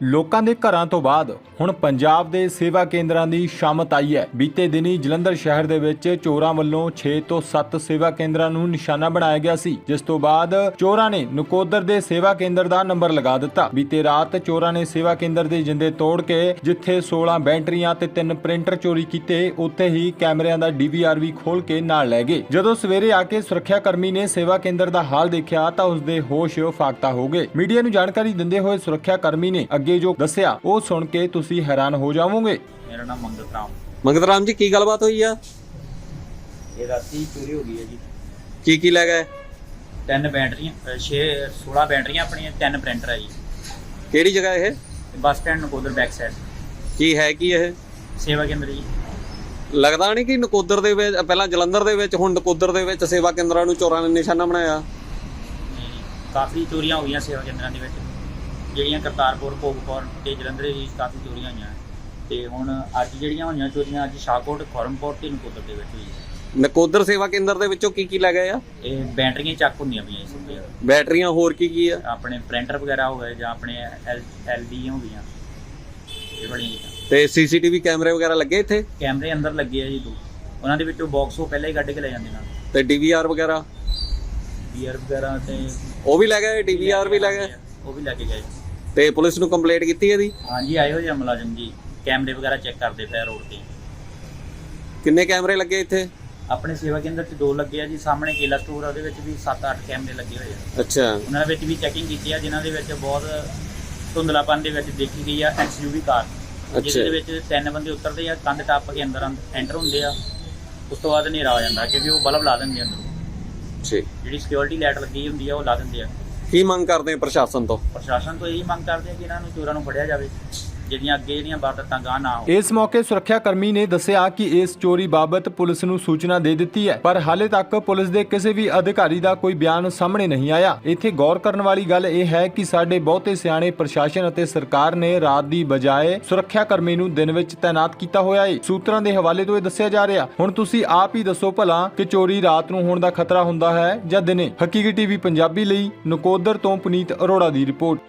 ਲੋਕਾਂ ਦੇ ਘਰਾਂ ਤੋਂ ਬਾਅਦ ਹੁਣ ਪੰਜਾਬ ਦੇ ਸੇਵਾ ਕੇਂਦਰਾਂ ਦੀ ਸ਼ਾਮਤ ਆਈ ਹੈ। ਬੀਤੇ ਦਿਨੀ ਜਲੰਧਰ ਸ਼ਹਿਰ ਦੇ ਵਿੱਚ ਚੋਰਾਂ ਵੱਲੋਂ 6 ਤੋਂ 7 ਸੇਵਾ ਕੇਂਦਰਾਂ ਨੂੰ ਨਿਸ਼ਾਨਾ ਬਣਾਇਆ ਗਿਆ ਸੀ, ਜਿਸ ਤੋਂ ਬਾਅਦ ਚੋਰਾਂ ਨੇ ਨਕੋਦਰ ਦੇ ਸੇਵਾ ਕੇਂਦਰ ਦਾ ਨੰਬਰ ਲਗਾ ਦਿੱਤਾ। ਬੀਤੇ ਰਾਤ ਚੋਰਾਂ ਨੇ ਸੇਵਾ ਕੇਂਦਰ ਦੇ ਜਿੰਦੇ ਤੋੜ ਕੇ ਜਿੱਥੇ 16 ਬੈਟਰੀਆਂ ਤੇ ਤਿੰਨ ਪ੍ਰਿੰਟਰ ਚੋਰੀ ਕੀਤੇ, ਉੱਥੇ ਹੀ ਕੈਮਰਿਆਂ ਦਾ ਡੀਵੀਆਰ ਵੀ ਖੋਲ ਕੇ ਨਾਲ ਲੈ ਗਏ। ਜਦੋਂ ਸਵੇਰੇ ਆ ਕੇ ਸੁਰੱਖਿਆ ਕਰਮੀ ਨੇ ਸੇਵਾ ਕੇਂਦਰ ਦਾ ਹਾਲ ਦੇਖਿਆ ਤਾਂ ਉਸ ਦੇ ਹੋਸ਼ ਫਾਕਤਾ ਹੋ ਗਏ। ਮੀਡੀਆ ਨੂੰ ਜਾਣਕਾਰੀ ਦਿੰਦੇ ਹੋਏ ਸੁਰੱਖਿਆ ਕਰਮੀ ਨੇ ਅੱਗੇ ਜੋ ਦੱਸਿਆ ਉਹ ਸੁਣ ਕੇ ਤੁਸੀਂ ਹੈਰਾਨ ਹੋ ਜਾਵੋਗੇ। ਮੇਰਾ ਨਾਮ ਮੰਗਤ ਰਾਮ। ਮੰਗਤ ਰਾਮ ਜੀ ਕੀ ਗੱਲਬਾਤ ਹੋਈ ਆ? ਇਹ ਰਾਤੀ ਚੋਰੀ ਹੋ ਗਈ ਹੈ ਜੀ। ਕੀ ਕੀ ਲੈ ਗਏ? ਤਿੰਨ ਬੈਟਰੀਆਂ 6 16 ਬੈਟਰੀਆਂ ਆਪਣੀਆਂ ਤਿੰਨ ਪ੍ਰਿੰਟਰ ਹੈ ਜੀ। ਕਿਹੜੀ ਜਗ੍ਹਾ ਇਹ? ਤੇ bus stand Nakodar back side. ਕੀ ਹੈ ਕੀ ਇਹ? ਸੇਵਾ ਕੇਂਦਰ ਜੀ। ਲੱਗਦਾ ਨਹੀਂ ਕਿ ਨਕੋਦਰ ਦੇ ਵਿੱਚ ਪਹਿਲਾਂ ਜਲੰਧਰ ਦੇ ਵਿੱਚ ਹੁਣ ਨਕੋਦਰ ਦੇ ਵਿੱਚ ਸੇਵਾ ਕੇਂਦਰਾਂ ਨੂੰ ਚੋਰਾਂ ਨੇ ਨਿਸ਼ਾਨਾ ਬਣਾਇਆ? ਕਾਫੀ ਚੋਰੀਆਂ ਹੋ ਗਈਆਂ ਸੇਵਾ ਕੇਂਦਰਾਂ ਦੇ ਵਿੱਚ। ਜਿਹੜੀਆਂ ਕਰਤਾਰਪੁਰ ਭੋਗਪੁਰ ਤੇ ਜਲੰਧਰ ਦੀ ਕਾਫੀ ਚੋਰੀਆਂ ਹੋਈਆਂ। ਤੇ ਹੁਣ ਅੱਜ ਜਿਹੜੀਆਂ ਹੋਈਆਂ ਚੋਰੀਆਂ ਅੱਜ ਸ਼ਾਹਕੋਟ ਖੌਰਮਪੁਰ ਤੇ ਨਕੋਦਰ ਦੇ ਵਿੱਚ ਹੋਈ ਹੈ। ਨਕੋਦਰ ਸੇਵਾ ਕੇਂਦਰ ਦੇ ਵਿੱਚੋਂ ਕੀ ਕੀ ਲੈ ਗਏ ਆ? ਇਹ ਬੈਟਰੀਆਂ ਚੱਕ ਹੁੰਦੀਆਂ ਪਈਆਂ ਇਸ ਉੱਤੇ ਬੈਟਰੀਆਂ ਹੋਰ ਕੀ ਕੀ ਆ? ਆਪਣੇ ਪ੍ਰਿੰਟਰ ਵਗੈਰਾ ਹੋ ਗਏ ਜਾਂ ਆਪਣੇ ਐਲਡੀ ਹੋ ਗਈਆਂ। ਇਹ ਬੜੀਆਂ ਤੇ ਸੀਸੀਟੀਵੀ ਕੈਮਰੇ ਵਗੈਰਾ ਲੱਗੇ ਇੱਥੇ? ਕੈਮਰੇ ਅੰਦਰ ਲੱਗੇ ਆ ਜੀ ਦੋ। ਉਹਨਾਂ ਦੇ ਵਿੱਚੋਂ ਬਾਕਸ ਉਹ ਪਹਿਲਾਂ ਹੀ ਕੱਢ ਕੇ ਲੈ ਜਾਂਦੇ ਨਾਲ। ਤੇ ਡੀਵੀਆਰ ਵਗੈਰਾ? ਬੀਅਰ ਵਗੈਰਾ ਤੇ ਉਹ ਵੀ ਲੈ ਗਏ ਡੀਵੀਆਰ ਵੀ ਲੈ ਗਏ? ਉਹ ਵੀ ਲੈ ਕੇ ਗਏ। ਤੇ ਪੁਲਿਸ ਨੂੰ ਕੰਪਲੇਂਟ ਕੀਤੀ ਇਹਦੀ? ਹਾਂਜੀ ਆਏ ਹੋਏ ਆ ਮੁਲਾਜ਼ਮ ਜੀ। ਕੈਮਰੇ ਵਗੈਰਾ ਚੈੱਕ ਕਰਦੇ ਪਏ ਰੋਡ ਤੇ। ਕਿੰਨੇ ਕੈਮਰੇ ਲੱਗੇ ਇੱਥੇ? ਆਪਣੇ ਸੇਵਾ ਕੇਂਦਰ 'ਚ ਦੋ ਲੱਗੇ ਆ ਜੀ ਸਾਹਮਣੇ ਕੇਲਾ ਸਟੋਰ ਆ ਉਹਦੇ ਵਿੱਚ ਵੀ 7-8 ਕੈਮਰੇ ਲੱਗੇ ਹੋਏ ਆ। ਅੱਛਾ। ਉਹਨਾਂ ਵਿੱਚ ਵੀ ਚੈਕਿੰਗ ਕੀਤੀ ਆ ਜਿਨ੍ਹਾਂ ਦੇ ਵਿੱਚ ਬਹੁਤ ਧੁੰਦਲਾਪਨ ਦੇ ਵਿੱਚ ਦੇਖੀ ਗਈ ਆ ਐਕਸਯੂਵੀ ਕਾਰ। ਜਿਹਦੇ ਦੇ ਵਿੱਚ ਤਿੰਨ ਬੰਦੇ ਉਤਰਦੇ ਆ ਕੰਧ ਟੱਪ ਕੇ ਅੰਦਰ ਐਂਟਰ ਹੁੰਦੇ ਆ। ਉਸ ਤੋਂ ਬਾਅਦ ਹਨੇਰਾ ਹੋ ਜਾਂਦਾ ਕਿਉਂਕਿ ਉਹ ਬਲਬ ਲਾ ਦਿੰਦੇ ਆ ਅੰਦਰ। ਠੀਕ। ਜਿਹੜੀ ਸਿਕਿਉਰਿਟੀ ਲਾਈਟ ਲੱਗੀ ਹੁੰਦੀ ਆ ਉਹ ਲਾ ਦਿੰਦੇ ਆ। ਕੀ ਮੰਗ ਕਰਦੇ ਆ ਪ੍ਰਸ਼ਾਸਨ ਤੋਂ? ਪ੍ਰਸ਼ਾਸਨ ਤੋਂ ਇਹੀ ਮੰਗ ਕਰਦੇ ਆ ਕਿ ਇਹਨਾਂ ਨੂੰ ਚੋਰਾਂ ਨੂੰ ਫੜਿਆ ਜਾਵੇ। ਜਿਹੜੀਆਂ ਅੱਗੇ ਜਿਹੜੀਆਂ ਵਾਰਦਾਤਾਂ ਗਾਹ ਨਾ ਹੋ ਇਸ ਮੌਕੇ ਸੁਰੱਖਿਆ ਕਰਮੀ ਨੇ ਦੱਸਿਆ ਕਿ ਇਸ ਚੋਰੀ ਬਾਬਤ ਪੁਲਿਸ ਨੂੰ ਸੂਚਨਾ ਦੇ ਦਿੱਤੀ ਹੈ, ਪਰ ਹਾਲੇ ਤੱਕ ਪੁਲਿਸ ਦੇ ਕਿਸੇ ਵੀ ਅਧਿਕਾਰੀ ਦਾ ਕੋਈ ਬਿਆਨ ਸਾਹਮਣੇ ਨਹੀਂ ਆਇਆ। ਇੱਥੇ ਗੌਰ ਕਰਨ ਵਾਲੀ ਗੱਲ ਇਹ ਹੈ ਕਿ ਸਾਡੇ ਬਹੁਤੇ ਸਿਆਣੇ ਪ੍ਰਸ਼ਾਸਨ ਅਤੇ ਸਰਕਾਰ ਨੇ ਰਾਤ ਦੀ ਬਜਾਏ ਸੁਰੱਖਿਆ ਕਰਮੀ ਨੂੰ ਦਿਨ ਵਿੱਚ ਤਾਇਨਾਤ ਕੀਤਾ ਹੋਇਆ ਹੈ ਸੂਤਰਾਂ ਦੇ ਹਵਾਲੇ ਤੋਂ ਇਹ ਦੱਸਿਆ ਜਾ ਰਿਹਾ, ਹੁਣ ਤੁਸੀਂ ਆਪ ਹੀ ਦੱਸੋ ਭਲਾ ਕਿ ਚੋਰੀ ਰਾਤ ਨੂੰ ਹੋਣ ਦਾ ਖਤਰਾ ਹੁੰਦਾ ਹੈ ਜਾਂ ਦਿਨੇ? ਹਕੀਕੀ ਟੀਵੀ ਪੰਜਾਬੀ ਲਈ ਨਕੋਦਰ ਤੋਂ ਪੁਨੀਤ ਅਰੋੜਾ ਦੀ ਰਿਪੋਰਟ।